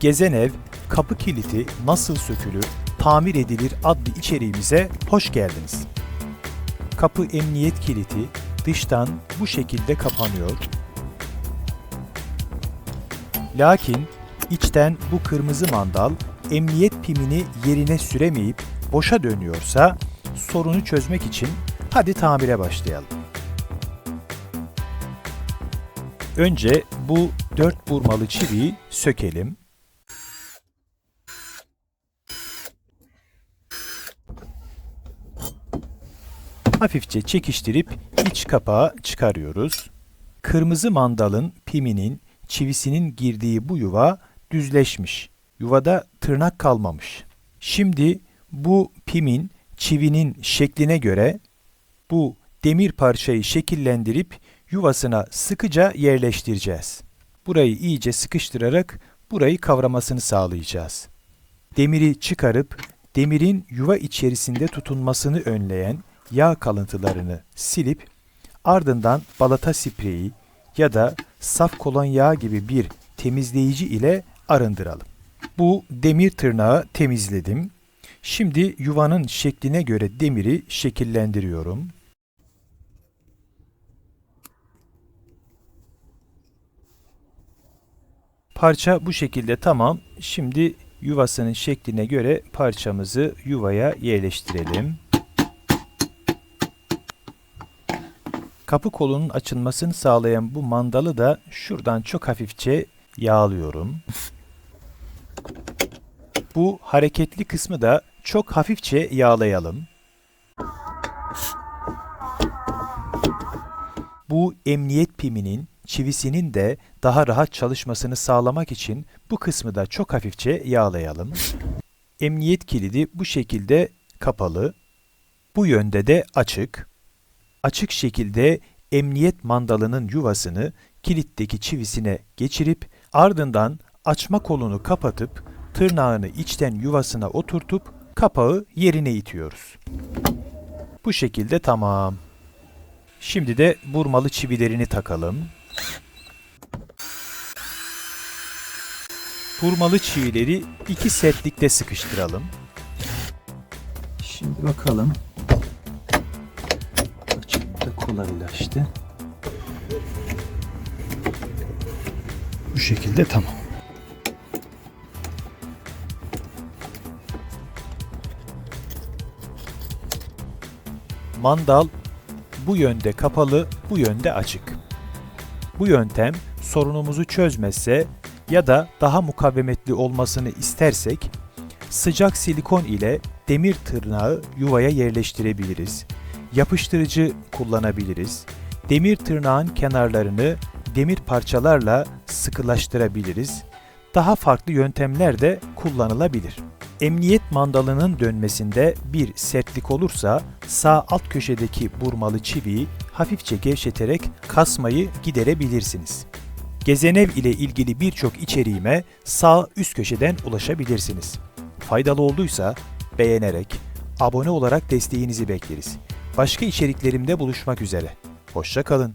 Gezen Ev, kapı kilidi nasıl sökülür, tamir edilir adlı içeriğimize hoş geldiniz. Kapı emniyet kilidi dıştan bu şekilde kapanıyor. Lakin içten bu kırmızı mandal emniyet pimini yerine süremeyip boşa dönüyorsa sorunu çözmek için hadi tamire başlayalım. Önce bu dört burmalı çiviyi sökelim. Hafifçe çekiştirip iç kapağı çıkarıyoruz. Kırmızı mandalın piminin çivisinin girdiği bu yuva düzleşmiş. Yuvada tırnak kalmamış. Şimdi bu pimin çivinin şekline göre bu demir parçayı şekillendirip yuvasına sıkıca yerleştireceğiz. Burayı iyice sıkıştırarak burayı kavramasını sağlayacağız. Demiri çıkarıp demirin yuva içerisinde tutunmasını önleyen yağ kalıntılarını silip ardından balata spreyi ya da saf kolonya gibi bir temizleyici ile arındıralım. Bu demir tırnağı temizledim. Şimdi yuvanın şekline göre demiri şekillendiriyorum. Parça bu şekilde tamam. Şimdi yuvasının şekline göre parçamızı yuvaya yerleştirelim. Kapı kolunun açılmasını sağlayan bu mandalı da şuradan çok hafifçe yağlıyorum. Bu hareketli kısmı da çok hafifçe yağlayalım. Bu emniyet piminin çivisinin de daha rahat çalışmasını sağlamak için bu kısmı da çok hafifçe yağlayalım. Emniyet kilidi bu şekilde kapalı. Bu yönde de açık. Açık şekilde emniyet mandalının yuvasını kilitteki çivisine geçirip ardından açma kolunu kapatıp tırnağını içten yuvasına oturtup kapağı yerine itiyoruz. Bu şekilde tamam. Şimdi de burmalı çivilerini takalım. Burmalı çivileri iki sertlikte sıkıştıralım. Şimdi bakalım. Da kolaylaştı. Bu şekilde tamam. Mandal bu yönde kapalı, bu yönde açık. Bu yöntem sorunumuzu çözmezse ya da daha mukavemetli olmasını istersek sıcak silikon ile demir tırnağı yuvaya yerleştirebiliriz. Yapıştırıcı kullanabiliriz. Demir tırnağın kenarlarını demir parçalarla sıkılaştırabiliriz. Daha farklı yöntemler de kullanılabilir. Emniyet mandalının dönmesinde bir sertlik olursa sağ alt köşedeki burmalı çiviyi hafifçe gevşeterek kasmayı giderebilirsiniz. Gezenev ile ilgili birçok içeriğime sağ üst köşeden ulaşabilirsiniz. Faydalı olduysa beğenerek, abone olarak desteğinizi bekleriz. Başka içeriklerimde buluşmak üzere. Hoşça kalın.